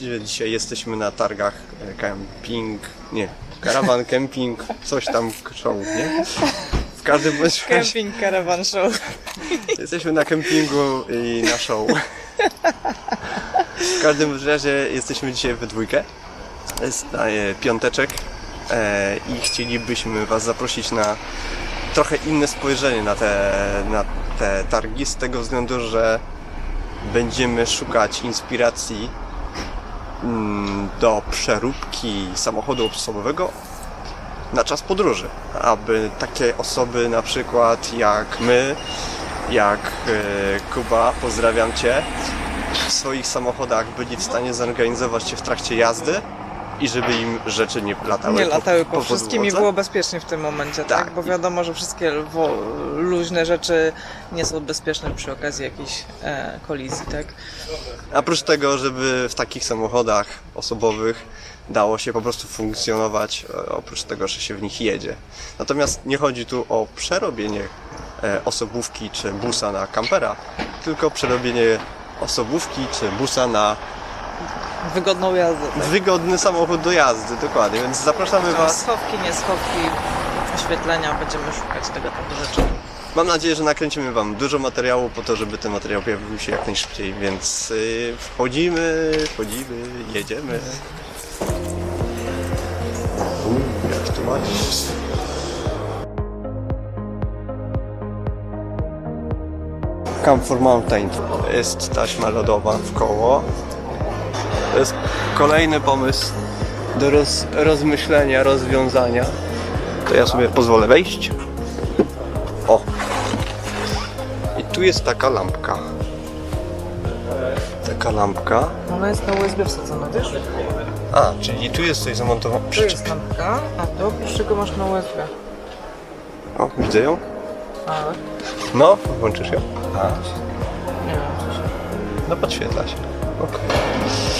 Dzisiaj jesteśmy na targach e, camping, nie, karawan camping, coś tam show, nie? W każdym bądź razie Camping Caravan Show. jesteśmy na kempingu i na show. W każdym bądź razie jesteśmy dzisiaj we dwójkę. Jest e, piąteczek e, i chcielibyśmy Was zaprosić na trochę inne spojrzenie na te, na te targi z tego względu, że będziemy szukać inspiracji do przeróbki samochodu osobowego na czas podróży, aby takie osoby na przykład jak my, jak e, Kuba, pozdrawiam Cię, w swoich samochodach byli w stanie zorganizować się w trakcie jazdy i żeby im rzeczy nie latały Nie latały po, po wszystkim i było bezpiecznie w tym momencie, tak? Tak. Bo wiadomo, że wszystkie wo- luźne rzeczy nie są bezpieczne przy okazji jakiejś e, kolizji, tak? Oprócz tego, żeby w takich samochodach osobowych dało się po prostu funkcjonować, e, oprócz tego, że się w nich jedzie. Natomiast nie chodzi tu o przerobienie e, osobówki czy busa na kampera, tylko przerobienie osobówki czy busa na Wygodną jazdę. Tak? wygodny samochód do jazdy, dokładnie. Więc zapraszamy Was. Schowki, nie schowki, oświetlenia, będziemy szukać tego typu rzeczy. Mam nadzieję, że nakręcimy Wam dużo materiału po to, żeby ten materiał pojawił się jak najszybciej, więc y, wchodzimy, wchodzimy, jedziemy. Uuu, jak tu ładnie. Camphor Mountain. Jest taśma lodowa w koło. To jest kolejny pomysł do roz, rozmyślenia, rozwiązania. To ja sobie pozwolę wejść. O! I tu jest taka lampka. Taka lampka. Ona jest na USB wsadzona, wiesz? A, czyli tu jest coś zamontowane. Tu jest lampka, a to oprócz czego masz na USB. O, widzę ją? A, No, włączysz ją? A, nie wiem, co się... no podświetla się. Okej.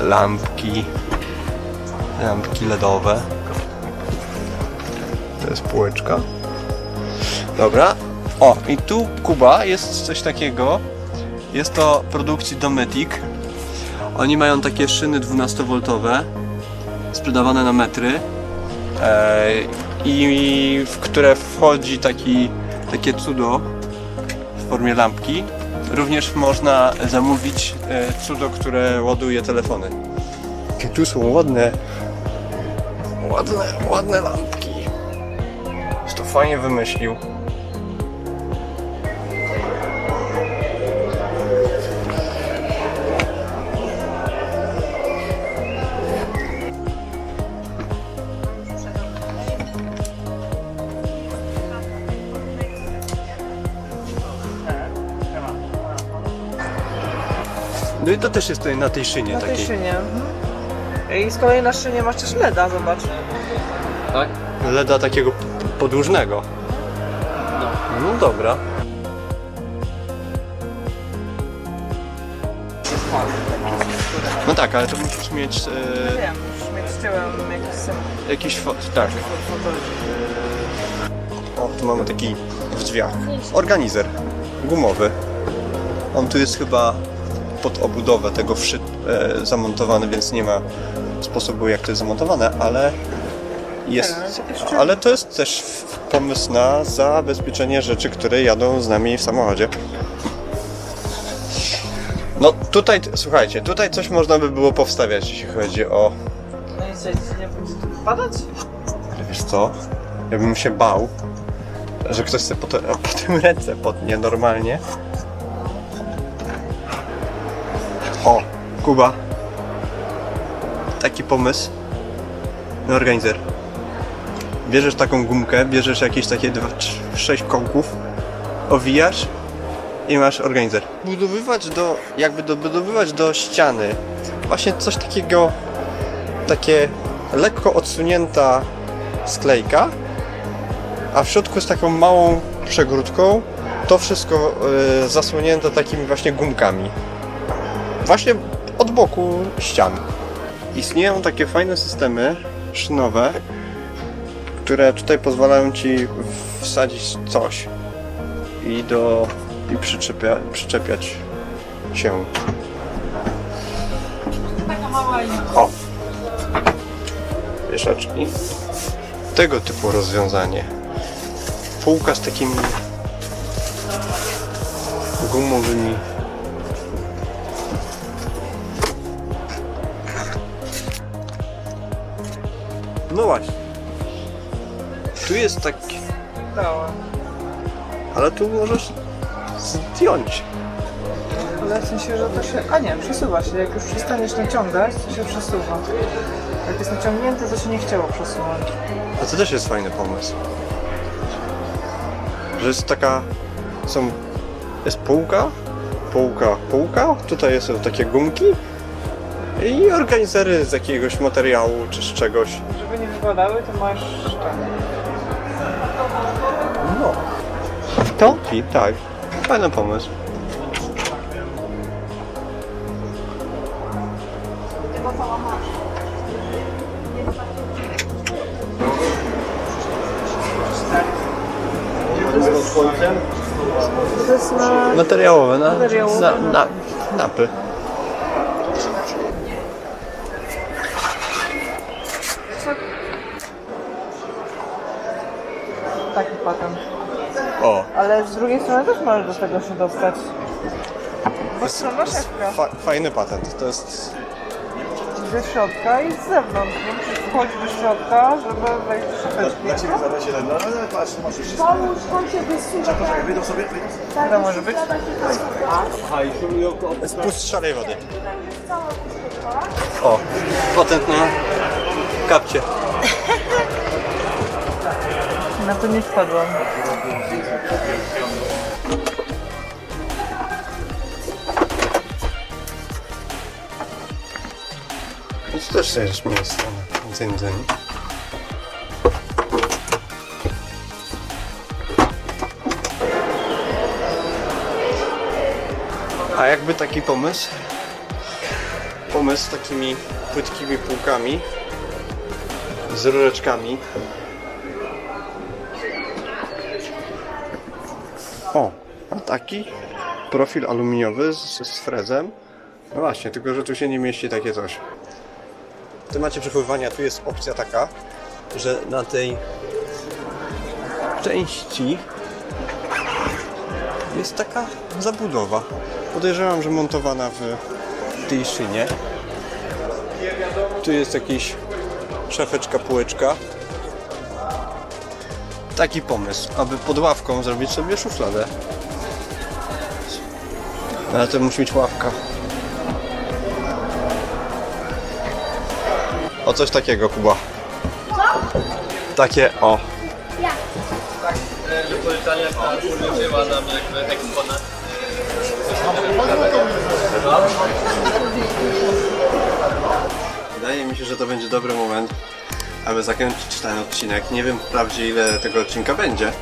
Lampki. Lampki LEDowe. To jest półeczka. Dobra. O, i tu Kuba jest coś takiego. Jest to produkcji Dometic. Oni mają takie szyny 12V sprzedawane na metry. E, I w które wchodzi taki, takie cudo w formie lampki. Również można zamówić e, cudo, które ładuje telefony. Jakie tu są ładne, ładne, ładne lampki. Jest to fajnie wymyślił. No i to też jest tutaj na tej szynie Na tej takiej. szynie. mhm. I z kolei na szynie masz też LEDa, zobacz. Tak? Leda takiego p- podłużnego. No dobra. No tak, ale to musisz mieć e, Wiem, musisz mieć z tyłem jakiś symbol. jakiś fot, tak. fotel. O, tu mamy taki w drzwiach. Organizer gumowy. On tu jest chyba pod obudowę tego wszy, e, zamontowany, więc nie ma sposobu jak to jest zamontowane, ale jest, ale to jest też pomysł na zabezpieczenie rzeczy, które jadą z nami w samochodzie. No tutaj, słuchajcie, tutaj coś można by było powstawiać, jeśli chodzi o No i co, nie będzie tu padać? Ale wiesz co? Ja bym się bał, że ktoś sobie potem, a potem ręce potnie normalnie. O, Kuba. Taki pomysł organizer. Bierzesz taką gumkę, bierzesz jakieś takie dwa, trz- sześć kołków, owijasz i masz organizer. Budowywać do, jakby dobudowywać do ściany właśnie coś takiego, takie lekko odsunięta sklejka, a w środku z taką małą przegródką to wszystko y, zasłonięte takimi właśnie gumkami. Właśnie od boku ścian. Istnieją takie fajne systemy szynowe, które tutaj pozwalają Ci wsadzić coś i do i przyczepia, przyczepiać się. O! Wieszaczki. Tego typu rozwiązanie. Półka z takimi gumowymi No właśnie. Tu jest taki... Dała. Ale tu możesz zdjąć. Ale w sensie, że to się... A nie, przesuwa się. Jak już przestaniesz naciągać, to się przesuwa. Jak jest naciągnięte, to się nie chciało przesunąć. A to też jest fajny pomysł. Że jest taka... Są... Jest półka, półka, półka. Tutaj są takie gumki. I organizery z jakiegoś materiału czy z czegoś. Żeby nie wypadały, to masz ten. No. To? I tak. Fajny pomysł. To jest na... Materiałowe, na, Materiałowe, na, no. na, napy. O, Ale z drugiej strony też możesz do tego się dostać. Bo strona szefka. fa, fajny patent. To jest Ze środka i z zewnątrz. Nie musisz wchodzić do środka, żeby wejść do szafeczki. Pomóż, on się wysuwa. Tak, To może być? spust szarej wody. O, patent na kapcie. Na to nie wpadłam. Więc też jest miejsce na A jakby taki pomysł? Pomysł z takimi płytkimi półkami z rureczkami. O, a taki profil aluminiowy z, z frezem. No właśnie, tylko że tu się nie mieści takie coś. W temacie przechowywania tu jest opcja taka, że na tej części jest taka zabudowa. Podejrzewam, że montowana w tej szynie. Tu jest jakiś szafeczka, półeczka. Taki pomysł, aby pod ławką zrobić sobie szufladę. Ale to musi być ławka. O coś takiego, Kuba. Takie, o. Używa nam jakby eksponat. Wydaje mi się, że to będzie dobry moment, aby zakończyć ten odcinek. Nie wiem wprawdzie ile tego odcinka będzie.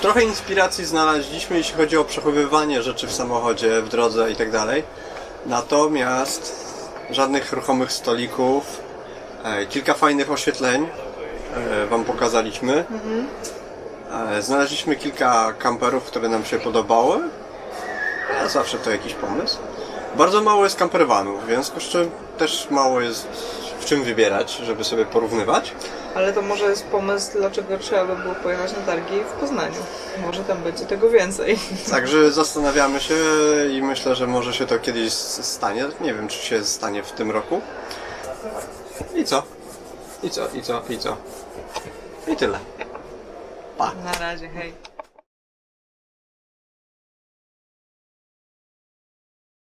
Trochę inspiracji znaleźliśmy, jeśli chodzi o przechowywanie rzeczy w samochodzie, w drodze i tak. Natomiast żadnych ruchomych stolików, e, kilka fajnych oświetleń e, Wam pokazaliśmy. E, Znaleźliśmy kilka kamperów, które nam się podobały. A zawsze to jakiś pomysł. Bardzo mało jest campervanów, w związku z czym też mało jest czym wybierać, żeby sobie porównywać. Ale to może jest pomysł, dlaczego trzeba by było pojechać na targi w Poznaniu. Może tam będzie tego więcej. Także zastanawiamy się i myślę, że może się to kiedyś stanie. Nie wiem, czy się stanie w tym roku. I co? I co? I co? I co? I tyle. Na razie, hej.